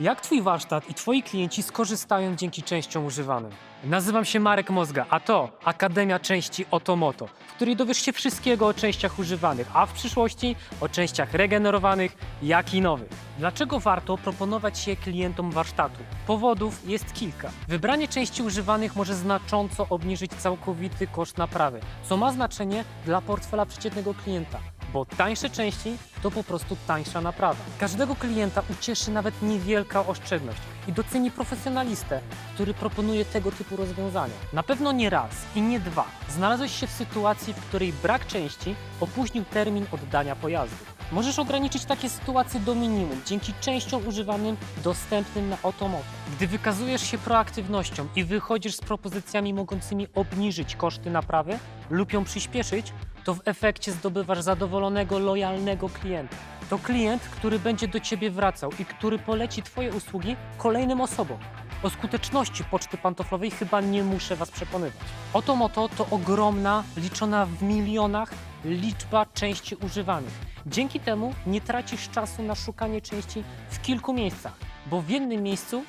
Jak Twój warsztat i Twoi klienci skorzystają dzięki częściom używanym? Nazywam się Marek Mozga, a to Akademia Części Otomoto, w której dowiesz się wszystkiego o częściach używanych, a w przyszłości o częściach regenerowanych, jak i nowych. Dlaczego warto proponować je klientom warsztatu? Powodów jest kilka. Wybranie części używanych może znacząco obniżyć całkowity koszt naprawy, co ma znaczenie dla portfela przeciętnego klienta bo tańsze części to po prostu tańsza naprawa. Każdego klienta ucieszy nawet niewielka oszczędność i doceni profesjonalistę, który proponuje tego typu rozwiązania. Na pewno nie raz i nie dwa znalazłeś się w sytuacji, w której brak części opóźnił termin oddania pojazdu. Możesz ograniczyć takie sytuacje do minimum dzięki częściom używanym dostępnym na Otomoto. Gdy wykazujesz się proaktywnością i wychodzisz z propozycjami mogącymi obniżyć koszty naprawy lub ją przyspieszyć, to w efekcie zdobywasz zadowolonego, lojalnego klienta. To klient, który będzie do Ciebie wracał i który poleci Twoje usługi kolejnym osobom. O skuteczności poczty pantoflowej chyba nie muszę Was przekonywać. Otomoto to ogromna, liczona w milionach liczba części używanych. Dzięki temu nie tracisz czasu na szukanie części w kilku miejscach, bo w jednym miejscu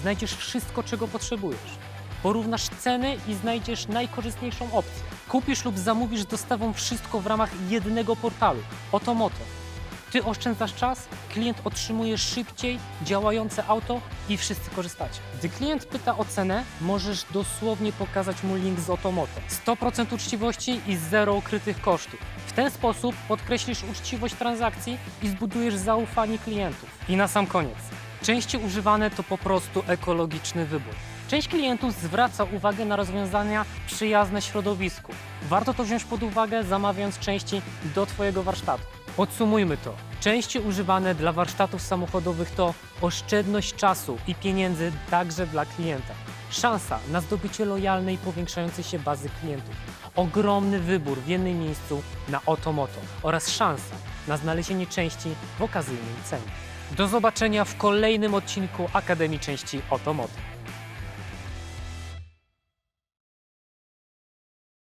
znajdziesz wszystko, czego potrzebujesz. Porównasz ceny i znajdziesz najkorzystniejszą opcję. Kupisz lub zamówisz dostawą wszystko w ramach jednego portalu. Oto moto. Ty oszczędzasz czas, klient otrzymuje szybciej działające auto i wszyscy korzystacie. Gdy klient pyta o cenę, możesz dosłownie pokazać mu link z Otomoto. 100% uczciwości i zero ukrytych kosztów. W ten sposób podkreślisz uczciwość transakcji i zbudujesz zaufanie klientów. I na sam koniec. Części używane to po prostu ekologiczny wybór. Część klientów zwraca uwagę na rozwiązania przyjazne środowisku. Warto to wziąć pod uwagę, zamawiając części do Twojego warsztatu. Podsumujmy to. Części używane dla warsztatów samochodowych to oszczędność czasu i pieniędzy także dla klienta. Szansa na zdobycie lojalnej powiększającej się bazy klientów. Ogromny wybór w jednym miejscu na Otomoto oraz szansa na znalezienie części w okazyjnej cenie. Do zobaczenia w kolejnym odcinku Akademii Części Otomoto.